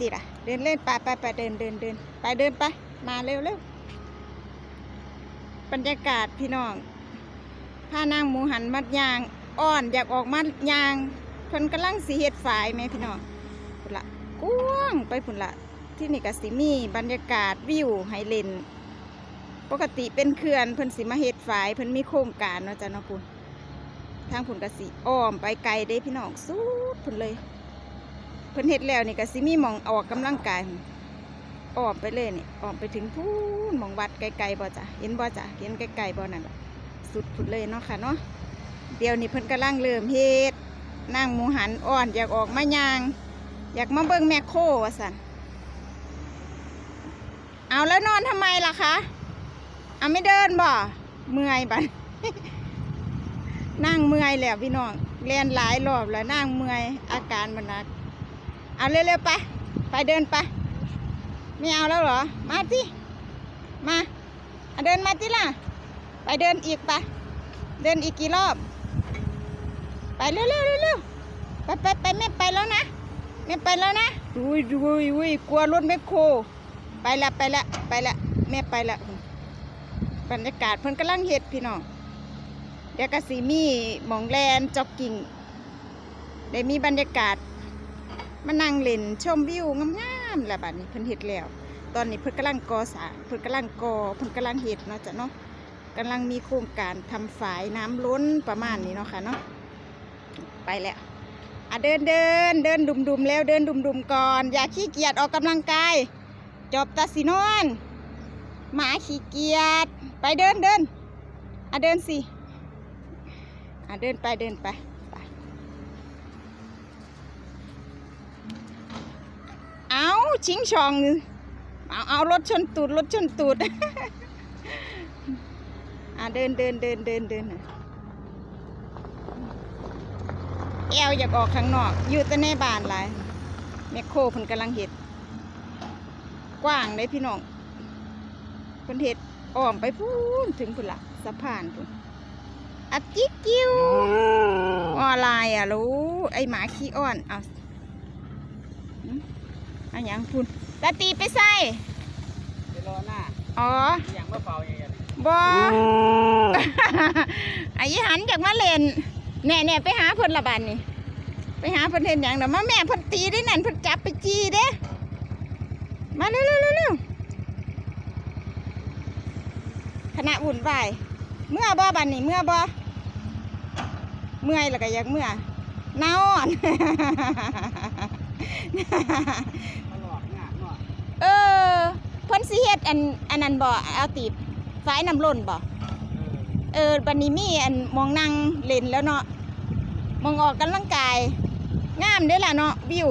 ติล่ะเดินเล่นไปไปไปเดินเดินเดินไปเดินไป มาเร็วเร็วบรรยากาศพี่น้องพานางหมูหันมัดยาง อ่อนอยากออกมัดยางเพิ่นกำลังสีเฮ็ดฝายไหมพี่น้องพุ่นละกว้างไปพุ่นละที่นี่ก็สิมีบรรยากาศวิวให้เลนปกติเป็นเขื่อนเพิ่นสิมาเฮ็ดฝายเพิ่นมีโครงการเนาะจ้ะเนาะพุ่นทางพุ่นก็สิอ้อมไปไกลเด้พี่น้องสุดพุ่นเลย เพิ่นเฮ็ดแล้วนี่ก็สิมีมองออกกำลังกายออกไปเลยนี่ออกไปถึงพูนมองวัดไกลๆบ่จ้ะเห็นบ่จ้ะเห็นไกลๆบ่นั่นล่ะสุดพุ่นเลยเนาะค่ะเนาะเดี๋ยวนี้เพิ่นกำลังเริ่มเฮ็ดนั่งหมูหันอ่อนอยากออกมายาง อยากมาเบิ่งแมคโครว่าซั่นเอาแล้วนอนทำไมล่ะคะเอาไม่เดินบ่เมื่อยบัดนั่งเมื่อยแล้วพี่น้องเรียนหลายรอบแล้วนั่งเมื่อยอาการมันหนัก เอาเร็วๆไป ไปเดินไป ไม่เอาแล้วเหรอ มาสิ มาเอาเดินมาสิล่ะ ไปเดินอีกไป เดินอีกกี่รอบ ไปเร็วๆเร็วๆไปไปไปไม่ไปแล้วนะ ไม่ไปแล้วนะอุ้ยอุ้ยอุ้ยกลัวรถแมคโค ไปละไปละไปละแม่ไปละบรรยากาศเพิ่นกำลังเฮ็ดพี่น้องเดี๋ยวก็สีมีหมองแลนจ็อกกิ้งได้มีบรรยากาศ มานั่งเล่นชมวิวงามๆแหละบัดนี้เพิ่นเฮ็ดแล้ว ตอนนี้เพิ่นกำลังก่อสร้างเพิ่นกำลังก่อเพิ่นกำลังเฮ็ดเนาะจ้ะเนาะกำลังมีโครงการทำฝายน้ำล้นประมาณนี้เนาะค่ะเนาะไปแล้วอะเดินเดินเดินดุมๆแล้วเดินดุมๆก่อน อย่าขี้เกียจออกกำลังกายจบตาสินอนหมาขี้เกียจไปเดินเดินอะเดินสิอะเดินไปเดินไปไป เอา ชิงช่อง เอาเอารถชนตูดรถชนตูดอะเดินเดินเดินเดินเดินแอวอยากออกข้างนอก อยู่แต่ในบ้านหลายแมคโครเพิ่นกำลังเห็ด กว้างเลยพี่น้องเพิ่นเห็ดอ้อมไปพูนถึงพุ่นละสะพานพุ่นอะจิ๊กกิ้วออนไลน์อะรู้ไอหมาขี้อ้อนเอา อันยังพุ่นตาตีไปใส่ไปรอหน้าอ๋ออย่างมะเปล่าอย่างเงี้ยบอไอ้หันจากมาเล่นแน่แน่ๆไปหาเพิ่นละบานนี่ไปหาเพิ่นเห็นอย่างเดี๋ยวมาแม่เพิ่นตีได้นั่นเพิ่นจับไปจีเด้มาเร็วเร็วเร็วเร็วคณะวุ่นวายเมื่อบ่บานนี่เมื่อบ่เมื่อยแล้วก็อยากเมื่อนอนมาหลอกงานหน่อย เออเพิ่นสิเฮ็ดอันอันนั้นบ่เอาตีบฝายน้ำล้นบ่เออเออบัดนี้มีอันมองนั่งเล่นแล้วเนาะมองออกกำลังกายงามเด้อล่ะเนาะวิว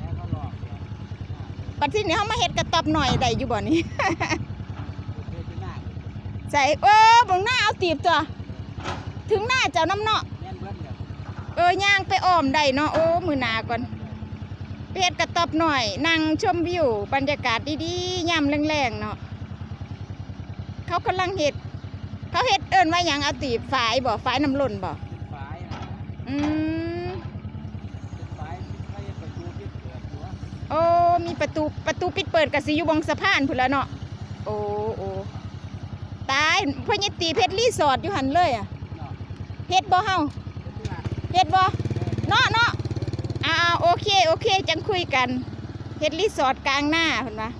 แล้วก็หลอกเนี่ยบัดที่นี้เฮามาเฮ็ดกระต๊อบหน่อยได้อยู่บ่นี่เพื่อจะหน้าใส่เออเบิ่งหน้าเอาตีบตัวถึงหน้าเจ้าน้ำเนาะแม่นเบิ้ลเดี๋ยวเออย่างไปอ้อมได้เนาะโอ้มือหนาก่อนไป เฮ็ดกระต๊อบหน่อย นั่งชมวิวบรรยากาศดีๆยามแรงๆเนาะเขากำลังเฮ็ดเขาเฮ็ดเอิ้นว่าหยังเอาตีบฝายบ่ฝายน้ำล้นบ่ปิดฝายนะอืมปิดฝายไม่ให้ประตูปิดเปิดหัวโอ้มีประตูประตูปิดเปิดกับสิอยู่บงสะพานพุ่นแล้วเนาะโอ้โอ้ตายพ่อใหญ่ตีเพชรรีสอร์ทอยู่หันเลยอะเนาะเฮ็ดบ่เฮาเป็นที่หน้าเฮ็ดบ่เนาะเนาะอ่าๆโอเคโอเค จังคุยกันเฮ็ดรีสอร์ทกลางหน้าเพิ่นว่า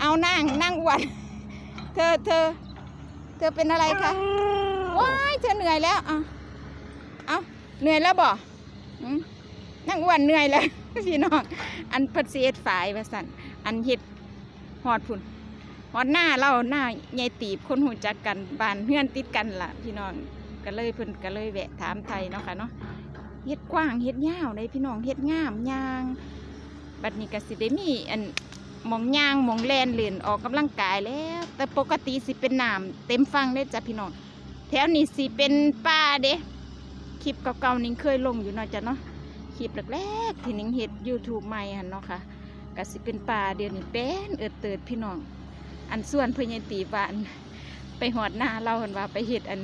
เอานั่งนั่งอ้วนเธอเธอเธอเป็นอะไรคะว้ายเธอเหนื่อยแล้วอะเอาเหนื่อยแล้วบ่อืมนั่งอ้วนเหนื่อยแล้วพี่น้องอันเพัดสิเฮ็ดฝายว่าซั่นอันเฮ็ดฮอดพุ่นฮอดหน้าเราหน้าใหญ่ตีบคนหูจักกันบ้านเฮือนติดกันล่ะ พี่น้องก็เลยเพิ่นก็เลยแวะถามไทยเนาะค่ะเนาะ เฮ็ดกว้างเฮ็ดยาวเลยพี่น้องเฮ็ดงามยางบัดนี้ก็สิได้มีอันมองย่างมองแลนเล่นออกกำลังกายแล้ว แต่ปกติสิเป็นน้ำเต็มฟังเด้จ้ะพี่น้องแถวนี้สิเป็นป่าเด้คลิปเก่าๆนิ่งเคยลงอยู่เนาะจ้ะเนาะคลิปแรกๆที่นิ่งเฮ็ด YouTube ใหม่หันเนาะค่ะก็สิเป็นป่าเดี๋ยวนี้เป็นเอิดเติดพี่น้องอันส่วนเพื่อนตีบานไปหอดหน้าเราเห็นว่าไปเฮ็ดอัน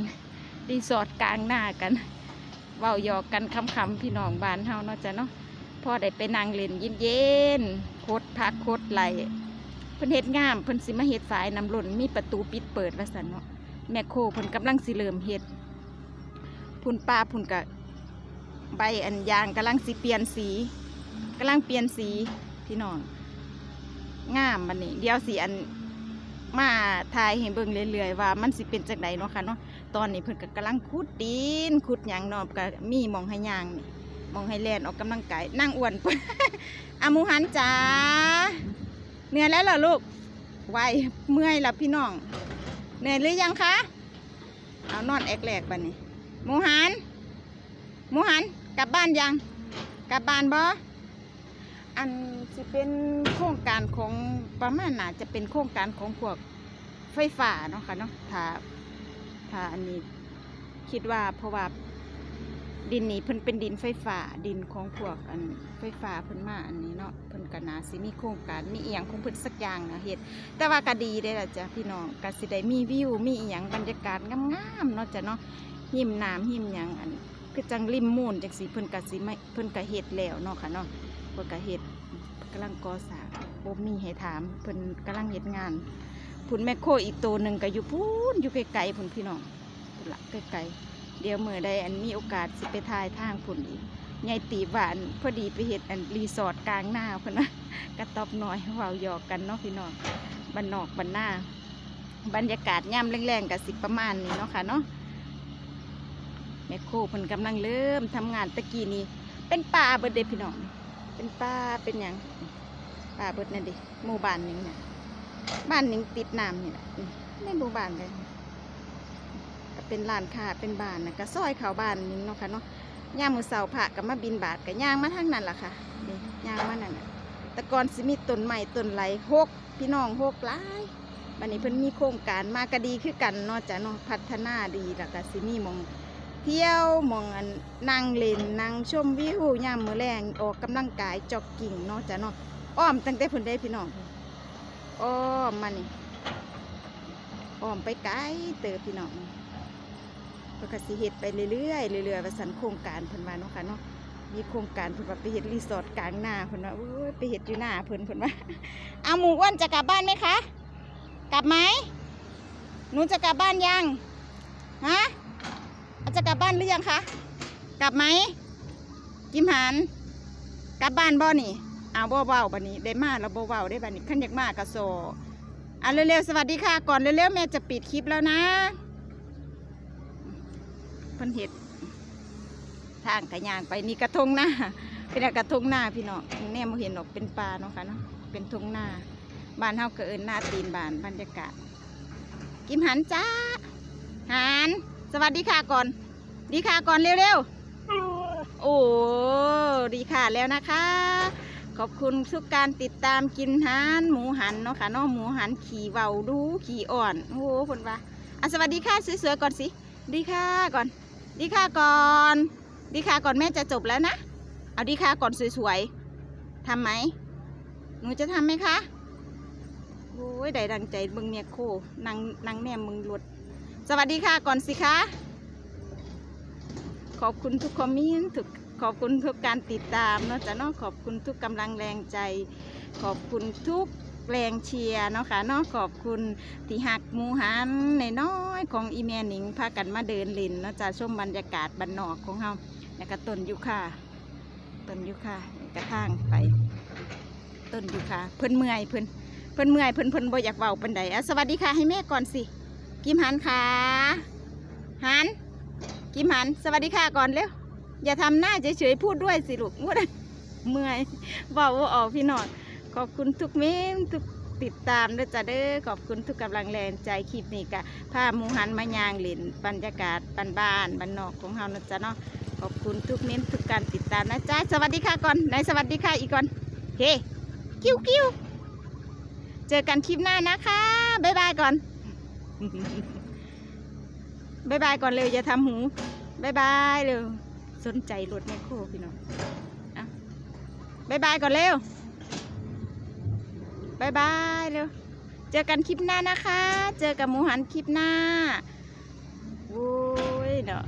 รีสอร์ทกลางหน้ากัน เว้าหยอกกันคำๆพี่น้องบ้านเฮาเนาะจ้ะเนาะพ่อได้ไปนั่งเล่นเย็นๆโคตรพักโคตรไหลเพิ่นเฮ็ดงามเพิ่นสิมาเฮ็ดฝายน้ำล้นมีประตูปิดเปิดว่าซั่นเนาะแม่โคเพิ่นกำลังสิเริ่มเฮ็ดพุ่นป้าพุ่นกะใบอันยางกำลังสิเปลี่ยนสีกำลังเปลี่ยนสีพี่น้องงามบัดนี้ เดี๋ยวสิอัน มาถ่ายให้เบิ่งเรื่อยๆว่ามันสิเป็นจังไดเนาะค่ะเนาะตอนนี้เพิ่นก็กำลังขุดดินขุดหยังเนาะก็มีมองให้ย่างนี่มองให้แลนออกกำลังกายนั่งอ้วนปอามูหันจ๋าเหนื่อยแล้วเหรอลูกไหวเมื่อยแล้วพี่น้องเหนื่อยหรือยังคะเอานอนแอกแหลกบันนี้มูหันมูหันกลับบ้านยัง กลับบ้านบ่ อันจะเป็นโครงการของประมาณน่าจะเป็นโครงการของพวกไฟฟ้าเนาะค่ะเนาะถ้าถ้าอันนี้คิดว่าเพราะว่าดินนี้เพิ่นเป็นดินไฟฟ้าดินของพวกอันไฟฟ้าเพิ่นมาอันนี้เนาะเพิ่นก็น่าสิมีโครงการมีเอียงของเพิ่นสักอย่างนะเฮ็ดแต่ว่าก็ดีได้ละจ้ะพี่น้องก็สิได้มีวิวมีเอียงบรรยากาศงามๆเนาะจ้ะเนาะหิมน้ำหิมหยังอัน คือจังริมมูลจังสิเพิ่นก็สิไม่เพิ่นก็เฮ็ดแล้วเนาะค่ะเนาะเพิ่นก็เฮ็ดกำลังก่อสร้างบ่มีให้ถามเพิ่นกำลังเฮ็ดงานพุ่นแมคโครอีกตัวหนึ่งก็อยู่พูนอยู่ไกลๆพุ่นพี่น้องพุ่นละไกลๆเดี๋ยวเมื่อใดอันมีโอกาสสิไปถ่ายทางพุ่นอีกใหญ่ตีหวานพอดีไปเห็ดอันรีสอร์ทกลางหน้าเพิ่นนะกระตอบน้อยเว้าหยอกกันเนาะพี่น้องบ้านนอกบ้านหน้า บรรยากาศย่ำแรงๆกับสิประมาณนี้เนาะค่ะเนาะ แม่โคเพิ่นกำลังเริ่มทำงานตะกี้นี้ เป็นป่าเบิดเด้พี่น้อง เป็นป่าเป็นหยังป่าเบิดนั่นดิหมู่บ้านหนึงน่ะบ้านหนึงติดน้ำนี่แหละในหมู่บ้านเลยก็เป็นร้านค้าเป็นบ้านนะก็ซอยเขาบ้านนึงเนาะค่ะเนาะย่ามมือเสาพระก็มาบินบาทก็ย่างมาทางนั้นล่ะค่ะนี่ย่างมานั่นน่ะแต่ก่อนสิมีต้นไม้ต้นไหลหกพี่น้องหกหลายบัดนี้เพิ่นมีโครงการมาก็ดีคือกันเนาะจ้ะเนาะพัฒนาดีแล้วก็สิมีมอง เที่ยวมองอันนั่งเล่นนั่งชมวิวยามมื้อแรงออกกำลังกายจอกกิ้งเนาะจ้ะเนาะอ้อมตั้งแต่เพิ่นได้พี่น้องอ้อมมานี่อ้อมไปไกลเติบพี่น้องเพิ่นก็สิเฮ็ดไปเรื่อยๆเรื่อยๆว่าสันโครงการเพิ่นว่าเนาะค่ะเนาะมีโครงการเพิ่นว่าไปเฮ็ดรีสอร์ทกลางนาเพิ่นว่าโอ้ยไปเฮ็ดอยู่หน้าเพิ่นเพิ่นว่าเอาหมูอ้วนจะกลับบ้านไหมคะ กลับไหมหนูจะกลับบ้านยังฮะ จะกลับบ้านหรือยังคะ กลับไหม กิมหัน กลับบ้านบ่นี่เอาบ่เว้าบัดนี้ได้มาแล้วบ่เว้าได้บัดนี้ขันอยากมากะโซอะเร็วๆสวัสดีค่ะ ก่อนเร็วๆแม่จะปิดคลิปแล้วนะเพิ่นเห็ดทางกระยางไปนี่กระทงหน้าเป็นกระทงหน้าพี่น้องแน่มาเห็นหรอกเป็นปลาเนาะค่ะเนาะเป็นทงหน้าบ้านเฮาเอินหน้าตีนบ้านบรรยากาศ กิมหันจ้าหัน สวัสดีค่ะก่อน ดีค่ะก่อนเร็วๆ โอ้ดีค่ะแล้วนะคะ ขอบคุณทุกการติดตามกินหันหมูหันเนาะค่ะเนาะหมูหันขี่เว้าดูขี่อ่อนโอ้โหคนว่าอะสวัสดีค่ะสวยๆก่อนสิดีค่ะก่อน ดีค่ะก่อน ดีค่ะก่อนแม่จะจบแล้วนะเอาดีค่ะก่อนสวยๆทำไหมหนูจะทำไหมคะโอ้ยได้ดังใจเบึงเนี่ยโคนางนางแนมมึงหลุด สวัสดีค่ะก่อนสิคะ ขอบคุณทุกคอมเมนต์ขอบคุณทุกการติดตามเนาะจ้ะเนาะขอบคุณทุกกำลังแรงใจ ขอบคุณทุกแรงเชียร์เนาะค่ะเนาะขอบคุณที่หักมูหันในน้อยของอีเมหนิงพากันมาเดินลินเนาะจ้ะชมบรรยากาศบันนอกของเฮาแล้วก็ต้นยุค่าต้นยุค่ากระทางไปต้นยุค่าเพิ่นเมื่อยเพิ่นเพิ่นเมื่อยเพิ่นเพิ่นบ่อยากเว้าปานใดอะสวัสดีค่ะให้แม่ก่อนสิ กิมหันค่ะหัน กิมหัน สวัสดีค่ะก่อนเร็ว อย่าทำหน้าเฉยๆพูดด้วยสิลูกพูดเมื่อยเว้าออกพี่นองขอบคุณทุกเมนทุกติดตามด้วยจ้ะเด้อขอบคุณทุกกำลังแรงใจคลิปนี้กะพาหมูหันมายางหลินบรรยากาศบ้านบ้านบ้านนอกของเฮานะจ๊ะเนาะขอบคุณทุกเมนทุกการติดตามนะจ๊ะสวัสดีค่ะก่อนไหนสวัสดีค่ะอีกก่อนเฮ้ กิ้วกิ้วเจอกันคลิปหน้านะคะ บ๊ายบายก่อน บายบายก่อนเร็วอย่าทำหูบายบายเร็วสนใจรถแมคโครพี่น้องอะบายบายก่อนเร็วบายบายเร็ว เจอกันคลิปหน้านะคะ เจอกับหมูหันคลิปหน้าโอ้ยเนาะ